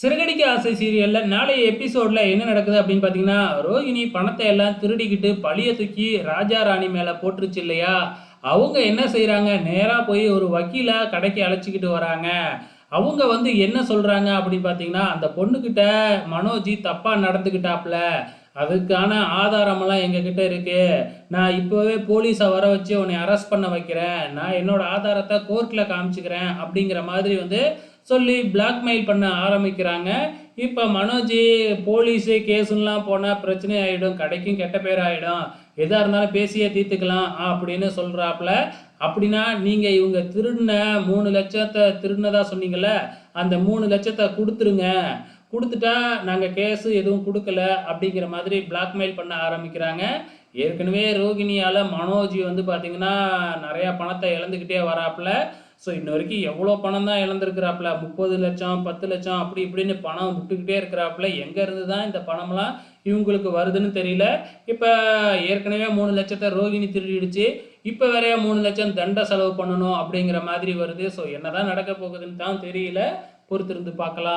சிறகடிக்க ஆசை சீரியலில் நாளைய எபிசோடில் என்ன நடக்குது அப்படின்னு பார்த்தீங்கன்னா ரோகிணி பணத்தை எல்லாம் திருடிக்கிட்டு பழிய தூக்கி ராஜா ராணி மேலே போட்டுருச்சு இல்லையா? அவங்க என்ன செய்கிறாங்க நேராக போய் ஒரு வக்கீலை கடைக்கு அழைச்சிக்கிட்டு வராங்க. அவங்க வந்து என்ன சொல்கிறாங்க அப்படின்னு பார்த்தீங்கன்னா அந்த பொண்ணுக்கிட்ட மனோஜி தப்பாக நடந்துக்கிட்டாப்புல அதுக்கான ஆதாரமெல்லாம் எங்ககிட்ட இருக்கு. நான் இப்போவே போலீஸை வர வச்சு உன்னை அரெஸ்ட் பண்ண வைக்கிறேன். நான் என்னோட ஆதாரத்தை கோர்ட்டில் காமிச்சுக்கிறேன் அப்படிங்கிற மாதிரி வந்து சொல்லி பிளாக்மெயில் பண்ண ஆரம்பிக்கிறாங்க. இப்போ மனோஜ் போலீஸு கேஸுலாம் போனால் பிரச்சனை ஆகிடும் கடைக்கும் கெட்ட பேர் ஆகிடும் எதாக இருந்தாலும் பேசியே தீர்த்துக்கலாம் அப்படின்னு சொல்கிறாப்புல அப்படின்னா நீங்கள் இவங்க திருடின மூணு லட்சத்தை திருடினதாக சொன்னீங்கல்ல அந்த மூணு லட்சத்தை கொடுத்துருங்க. கொடுத்துட்டா நாங்கள் கேஸு எதுவும் கொடுக்கல அப்படிங்கிற மாதிரி பிளாக்மெயில் பண்ண ஆரம்பிக்கிறாங்க. ஏற்கனவே ரோகிணியால் மனோஜ் வந்து பார்த்திங்கன்னா நிறையா பணத்தை இழந்துக்கிட்டே வராப்புல. ஸோ இன்ன வரைக்கும் எவ்வளோ பணம் தான் இழந்திருக்கிறாப்புல? முப்பது லட்சம் பத்து லட்சம் அப்படி இப்படின்னு பணம் விட்டுக்கிட்டே இருக்கிறாப்புல. எங்கேருந்து தான் இந்த பணம்லாம் இவங்களுக்கு வருதுன்னு தெரியல. இப்போ ஏற்கனவே மூணு லட்சத்தை ரோகிணி திருடிடுச்சு. இப்போ வேறையா மூணு லட்சம் தண்ட செலவு பண்ணணும் அப்படிங்கிற மாதிரி வருது. ஸோ என்னதான் நடக்க போகுதுன்னு தான் தெரியல. பொறுத்திருந்து பார்க்கலாம்.